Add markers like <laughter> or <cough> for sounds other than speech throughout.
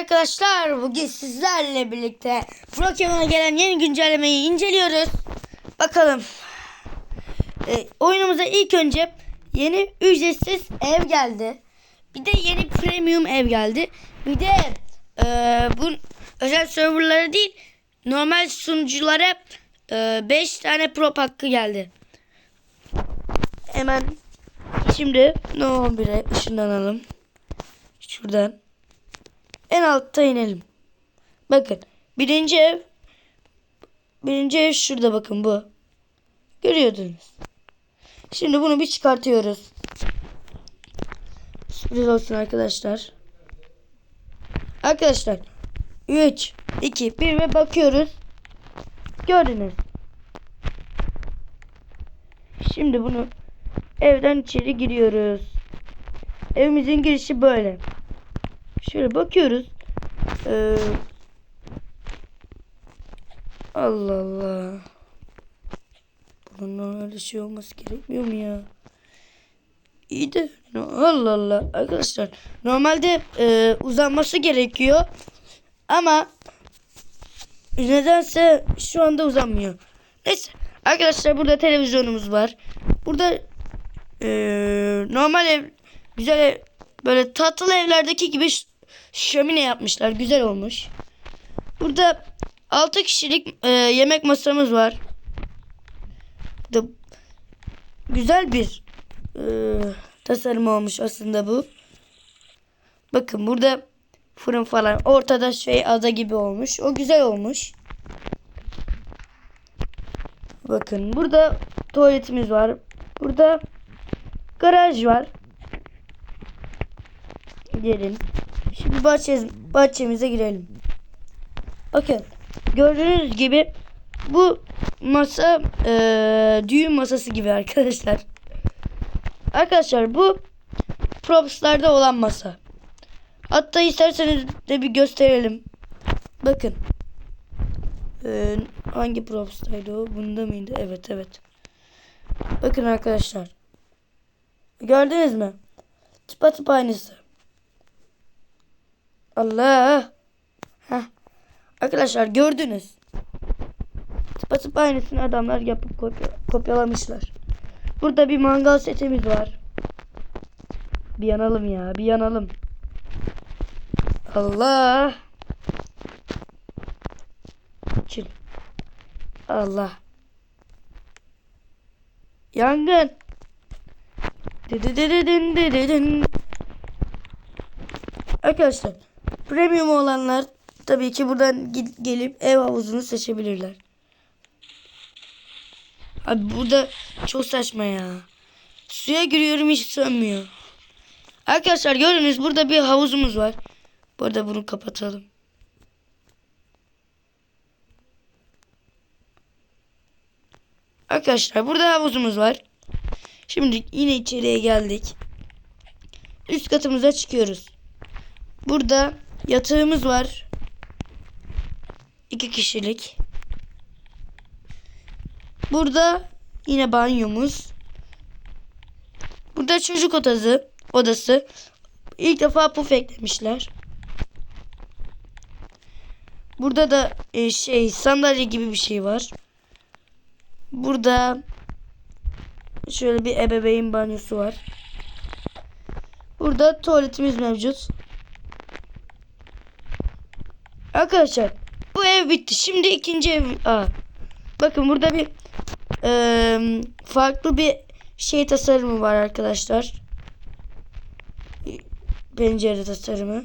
arkadaşlar. Bugün sizlerle birlikte Pokemon'a gelen yeni güncellemeyi inceliyoruz. Bakalım. Ee, oyunumuza ilk önce yeni ücretsiz ev geldi. Bir de yeni premium ev geldi. Bir de e, bu özel serverlara değil normal sunuculara 5 tane prop hakkı geldi. Hemen şimdi No 11'e ışınlanalım. Şuradan. En altta inelim. Bakın. Birinci ev. Birinci ev şurada bakın bu. Görüyordunuz. Şimdi bunu bir çıkartıyoruz. Sürpriz olsun arkadaşlar. Arkadaşlar. 3, 2, 1 ve bakıyoruz. Gördünüz. Şimdi bunu evden içeri giriyoruz. Evimizin girişi böyle. Şöyle bakıyoruz. Ee, Allah Allah. Bunun öyle şey olması gerekmiyor mu ya? İyi de Allah Allah arkadaşlar normalde e, uzanması gerekiyor ama nedense şu anda uzanmıyor. Neyse arkadaşlar burada televizyonumuz var. Burada e, normal ev güzel ev, böyle tatlı evlerdeki gibi şömine yapmışlar. Güzel olmuş. Burada 6 kişilik e, yemek masamız var. Burada güzel bir e, tasarım olmuş aslında bu. Bakın burada fırın falan ortada şey ada gibi olmuş. O güzel olmuş. Bakın burada tuvaletimiz var. Burada garaj var. Gelin. Şimdi bahçe, bahçemize girelim. Bakın gördüğünüz gibi bu masa eee, düğün masası gibi <laughs> arkadaşlar. Arkadaşlar bu propslarda olan masa. Hatta isterseniz de bir gösterelim. Bakın. Eee, hangi propstaydı o? Bunda mıydı? Evet evet. Bakın arkadaşlar. Gördünüz mü? Tıpatıp aynısı. Allah. Heh. Arkadaşlar gördünüz. Tıpatıp aynısını adamlar yapıp kopya, kopyalamışlar. Burada bir mangal setimiz var. Bir yanalım ya. Bir yanalım. Allah. Çıl. Allah. Yangın. Arkadaşlar premium olanlar tabii ki buradan gelip ev havuzunu seçebilirler. Abi burada çok saçma ya. Suya giriyorum hiç sönmüyor. Arkadaşlar gördünüz burada bir havuzumuz var. Bu bunu kapatalım. Arkadaşlar burada havuzumuz var. Şimdi yine içeriye geldik. Üst katımıza çıkıyoruz. Burada yatağımız var. İki kişilik. Burada yine banyomuz. Burada çocuk odası. Odası. İlk defa puf eklemişler. Burada da e, şey sandalye gibi bir şey var. Burada şöyle bir ebeveyn banyosu var. Burada tuvaletimiz mevcut. Arkadaşlar bu ev bitti. Şimdi ikinci ev. Aa, bakın burada bir eee, farklı bir şey tasarımı var arkadaşlar. Pencere tasarımı.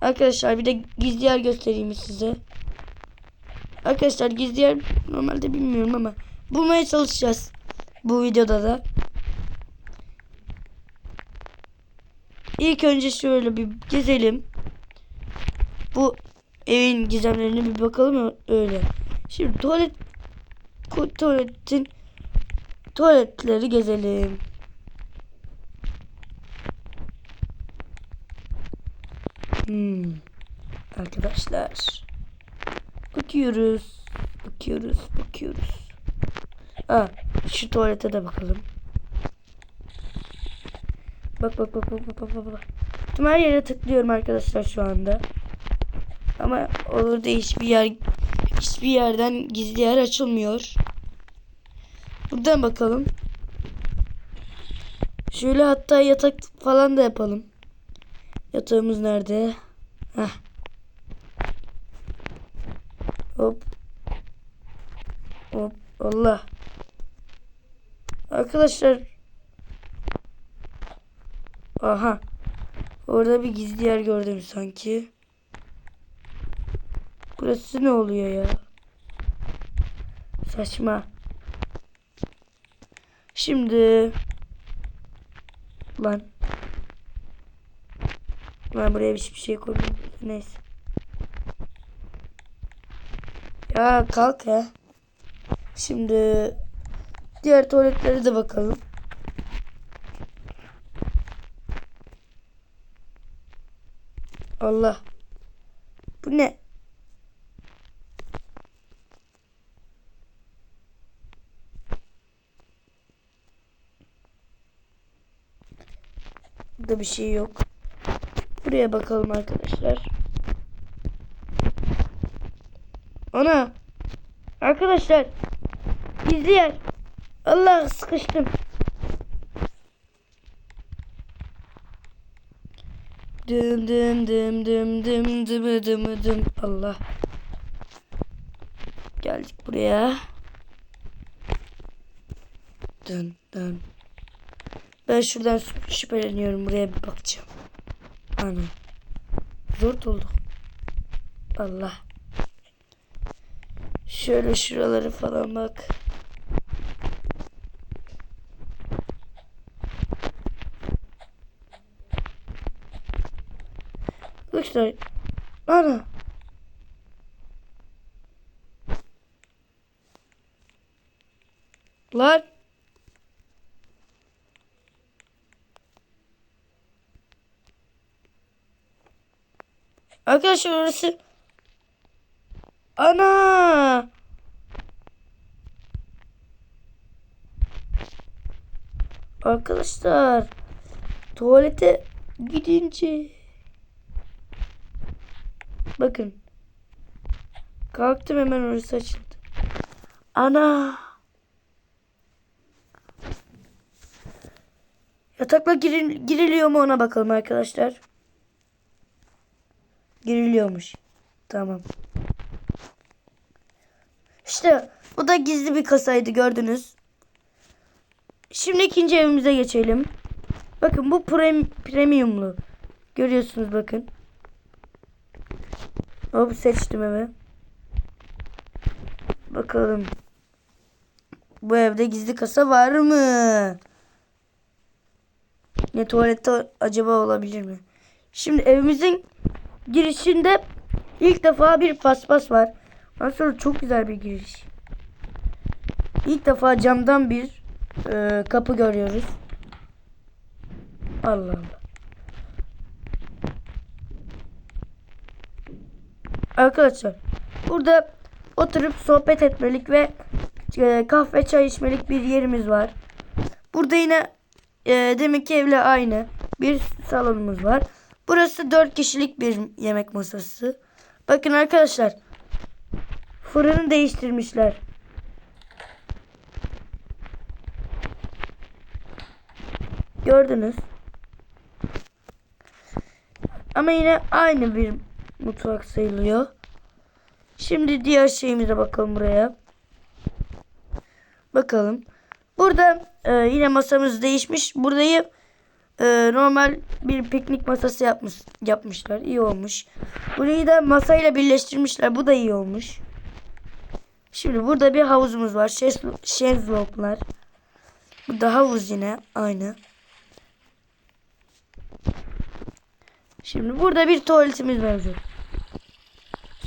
Arkadaşlar bir de gizli yer göstereyim size. Arkadaşlar gizli yer normalde bilmiyorum ama bulmaya çalışacağız. Bu videoda da. İlk önce şöyle bir gezelim. Bu evin gizemlerine bir bakalım öyle. Şimdi tuvalet tuvaletin tuvaletleri gezelim. Hmm. Arkadaşlar. Bakıyoruz. Bakıyoruz. Bakıyoruz. Aa, şu tuvalete de bakalım. Bak bak bak bak bak bak bak. Tüm her yere tıklıyorum arkadaşlar şu anda. Ama olur da hiçbir yer hiçbir yerden gizli yer açılmıyor. Buradan bakalım. Şöyle hatta yatak falan da yapalım. Yatağımız nerede? Heh. Hop. Hop. Allah. Arkadaşlar. Aha. Orada bir gizli yer gördüm sanki. Burası ne oluyor ya? Saçma. Şimdi lan ben buraya hiçbir şey koymadım. Neyse. Ya kalk ya. Şimdi diğer tuvaletlere de bakalım. Allah. Bu ne? Burada bir şey yok. Buraya bakalım arkadaşlar. Ana. Arkadaşlar. Gizli yer. Allah sıkıştım. Dım dım dım dım dım dım dım dım Allah. Geldik buraya. Dın dın. Ben şuradan şüpheleniyorum. Buraya bir bakacağım. Ana. Zor oldu. Allah. Şöyle şuraları falan bak. Arkadaşlar. Ana. Lan. Arkadaşlar orası Ana! Arkadaşlar tuvalete gidince bakın kalktım hemen orası açıldı. Ana! Yatakla giril giriliyor mu ona bakalım arkadaşlar. Giriliyormuş. Tamam. İşte bu da gizli bir kasaydı gördünüz. Şimdi ikinci evimize geçelim. Bakın bu prem, premiumlu. Görüyorsunuz bakın. Hop seçtim evi. Bakalım. Bu evde gizli kasa var mı? Ne tuvalette acaba olabilir mi? Şimdi evimizin girişinde ilk defa bir paspas var. Ondan sonra çok güzel bir giriş. İlk defa camdan bir e, kapı görüyoruz. Allah Allah. Arkadaşlar burada oturup sohbet etmelik ve e, kahve çay içmelik bir yerimiz var. Burada yine e, demek ki evle aynı bir salonumuz var. Burası 4 kişilik bir yemek masası. Bakın arkadaşlar Fırını değiştirmişler. Gördünüz. Ama yine aynı bir mutfak sayılıyor. Şimdi diğer şeyimize bakalım buraya. Bakalım. Burada e, yine masamız değişmiş. Burayı e, normal bir piknik masası yapmış yapmışlar. İyi olmuş. Burayı da masayla birleştirmişler. Bu da iyi olmuş. Şimdi burada bir havuzumuz var. Şezlonglar. Bu da havuz yine aynı. Şimdi burada bir tuvaletimiz mevcut.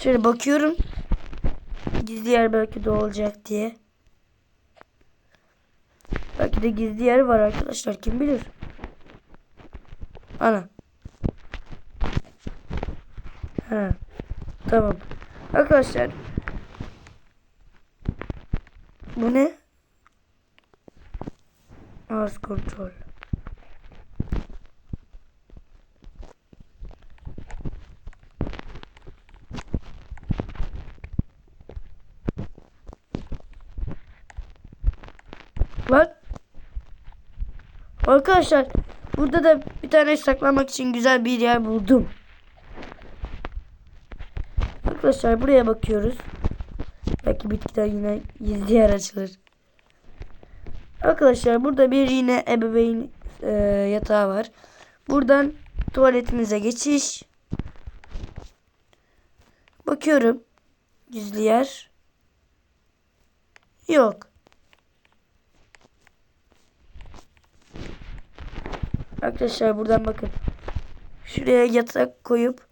Şöyle bakıyorum. Gizli yer belki de olacak diye. Belki de gizli yer var arkadaşlar. Kim bilir. Ana. Ha. Tamam. Arkadaşlar. Bu ne? Az kontrol. Lan. Arkadaşlar burada da bir tane saklanmak için güzel bir yer buldum. Arkadaşlar buraya bakıyoruz. Belki bitkiden yine gizli yer açılır. Arkadaşlar burada bir yine ebeveyn e, yatağı var. Buradan tuvaletimize geçiş. Bakıyorum. Gizli yer. Yok. Arkadaşlar buradan bakın. Şuraya yatak koyup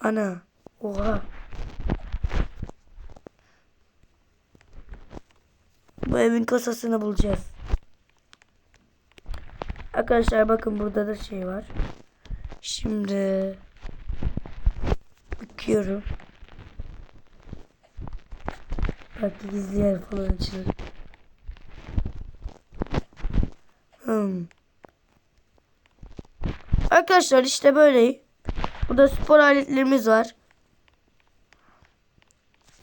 ana oha bu evin kasasını bulacağız. Arkadaşlar bakın burada da şey var. Şimdi bakıyorum. Belki gizli yer falan açılır. Hmm. Arkadaşlar işte böyle. Burada spor aletlerimiz var.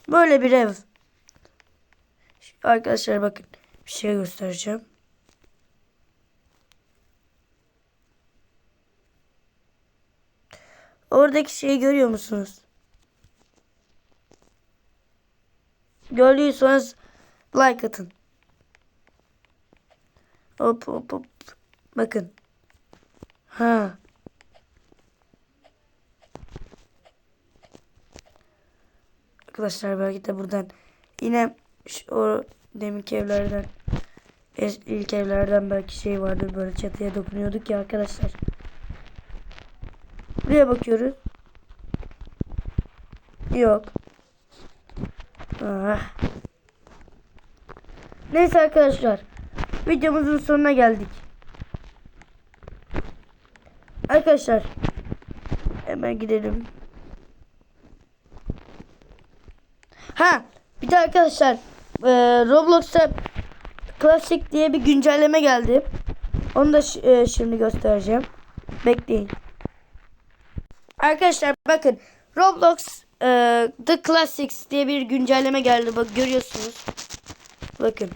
Böyle bir ev. Arkadaşlar bakın bir şey göstereceğim. Oradaki şeyi görüyor musunuz? Gördüyseniz like atın. Hop hop hop. Bakın. Ha. Arkadaşlar belki de buradan yine şu, o deminki evlerden ilk evlerden belki şey vardır böyle çatıya dokunuyorduk ya arkadaşlar. Buraya bakıyoruz. Yok. Ah. Neyse arkadaşlar. Videomuzun sonuna geldik. Arkadaşlar. Hemen gidelim. Ha, bir de arkadaşlar e, Roblox'a Classic diye bir güncelleme geldi. Onu da e, şimdi göstereceğim. Bekleyin. Arkadaşlar bakın Roblox e, The Classics diye bir güncelleme geldi. Bak görüyorsunuz. Bakın.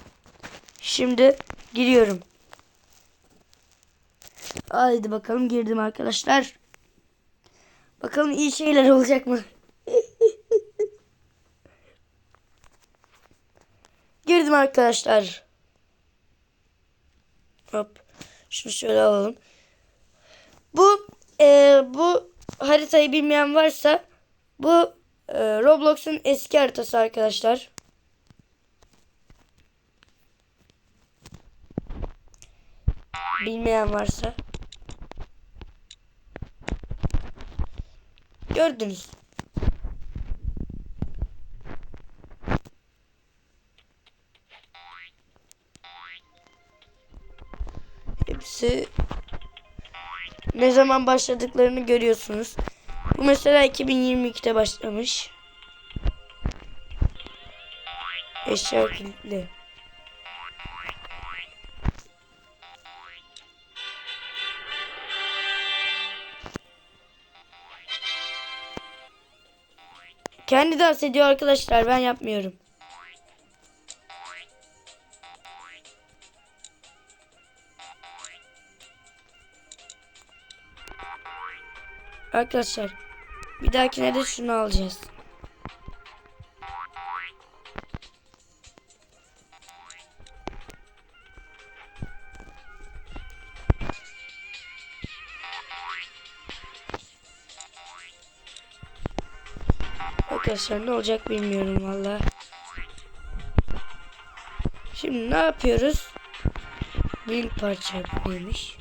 Şimdi giriyorum. Haydi bakalım girdim arkadaşlar. Bakalım iyi şeyler olacak mı? <laughs> Girdim arkadaşlar. Hop. Şunu şöyle alalım. Bu e, bu haritayı bilmeyen varsa bu e, Roblox'un eski haritası arkadaşlar. Bilmeyen varsa. Gördünüz. Hepsi ne zaman başladıklarını görüyorsunuz. Bu mesela 2022'de başlamış. Eşya kilitli. Kendi dans ediyor arkadaşlar ben yapmıyorum. Arkadaşlar bir dahakine de şunu alacağız. Arkadaşlar ne olacak bilmiyorum valla. Şimdi ne yapıyoruz? Link parça neymiş?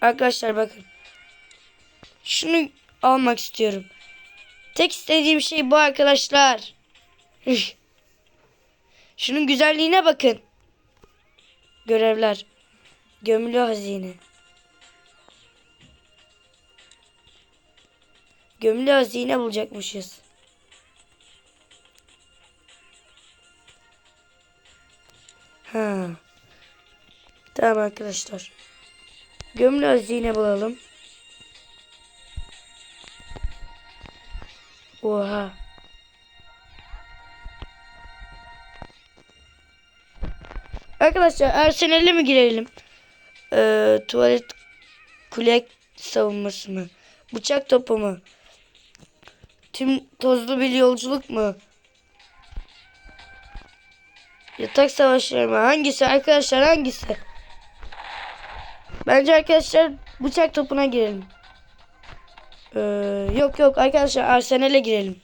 Arkadaşlar bakın. Şunu almak istiyorum. Tek istediğim şey bu arkadaşlar. Şunun güzelliğine bakın. Görevler. Gömülü hazine. Gömülü hazine bulacakmışız. Ha. Tamam arkadaşlar. Gömülü hazine bulalım. Oha. Arkadaşlar Arsenal'e mi girelim? Ee, tuvalet kulek savunması mı? Bıçak topu mu? Tüm tozlu bir yolculuk mu? Yatak savaşları mı? Hangisi arkadaşlar hangisi? Bence arkadaşlar bıçak topuna girelim. Ee, yok yok arkadaşlar Arsenal'e girelim.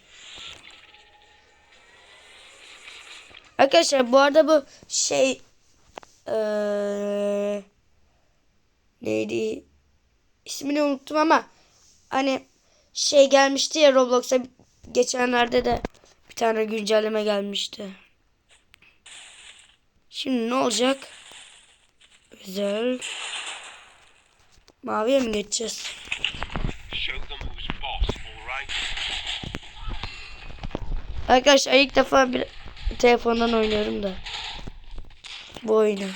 Arkadaşlar bu arada bu şey ee, neydi? İsmini unuttum ama hani şey gelmişti ya Roblox'a geçenlerde de bir tane güncelleme gelmişti. Şimdi ne olacak? Özel. Maviye mi geçeceğiz? Arkadaşlar ilk defa bir telefondan oynuyorum da. Bu oyunu.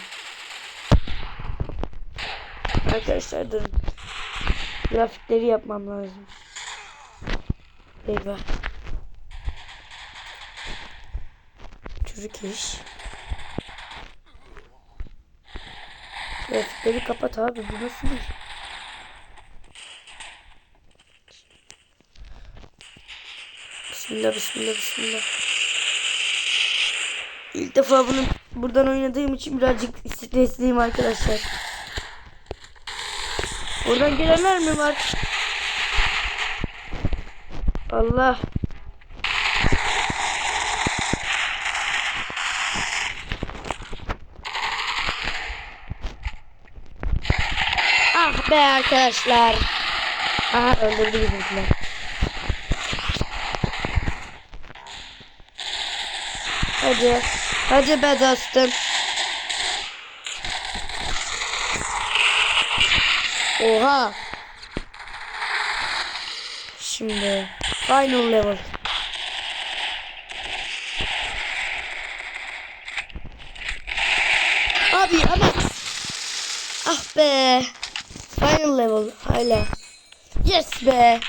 Arkadaşlar durun. Grafikleri yapmam lazım. Eyvah. Çocuk iş. Grafikleri kapat abi. Bu nasıl iş? Bismillah bismillah bismillah. İlk defa bunu buradan oynadığım için birazcık stresliyim arkadaşlar. Oradan gelenler mi var? Allah. Ah be arkadaşlar. Aha öldürdü bizimkiler. Hadi. Hadi be dostum. Oha. Şimdi final level. Abi ama ah be. Final level hala. Yes be.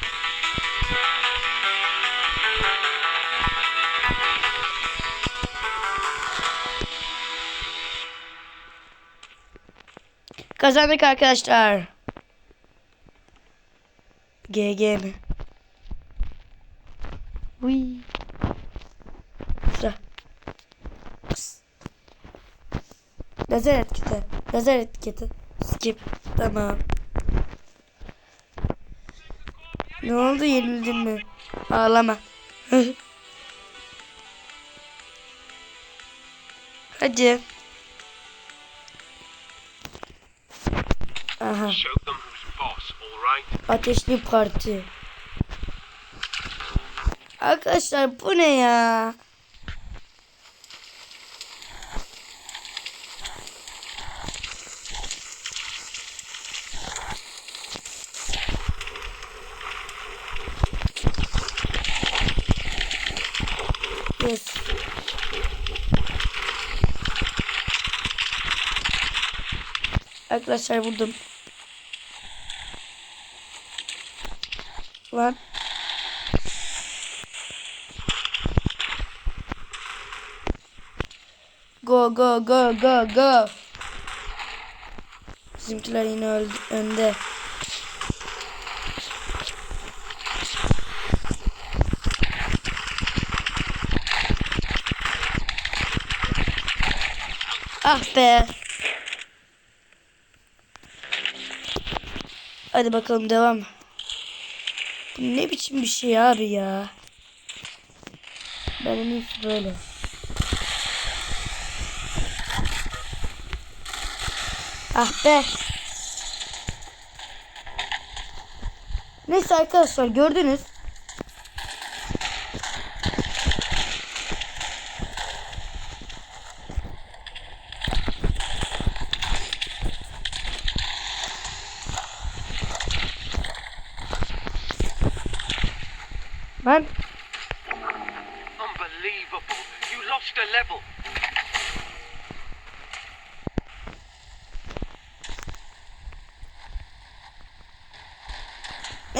Kazandık arkadaşlar. GG mi? Uy. Sıra. Lazer etiketi. Lazer etiketi. Skip. Tamam. Ne oldu yenildin mi? Ağlama. <laughs> Hadi. Aha. Ateşli parti. Arkadaşlar bu ne ya? Yes. Arkadaşlar vurdum. Lan. Go go go go go. Bizimkiler yine öldü, önde. Ah be. Hadi bakalım devam. Bu ne biçim bir şey abi ya. Ben en iyisi böyle. Ah be. Neyse arkadaşlar gördünüz. Ben Unbelievable. You lost a level.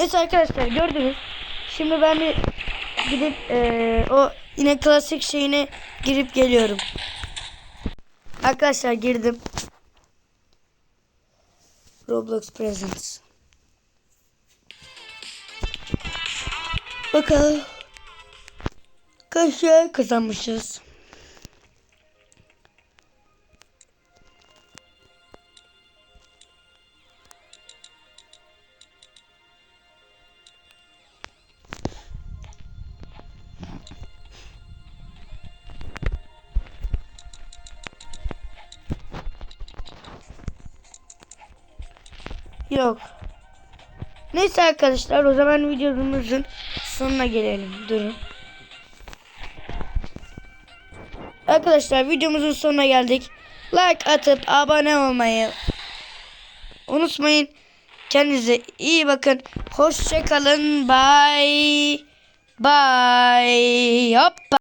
Neyse arkadaşlar gördünüz. Şimdi ben bir gidip eee, o yine klasik şeyine girip geliyorum. Arkadaşlar girdim. Roblox Presents. Bakalım. Kaç kazanmışız. Yok. Neyse arkadaşlar o zaman videomuzun sonuna gelelim. Durun. Arkadaşlar videomuzun sonuna geldik. Like atıp abone olmayı unutmayın. Kendinize iyi bakın. Hoşçakalın. Bye. Bye. Hoppa.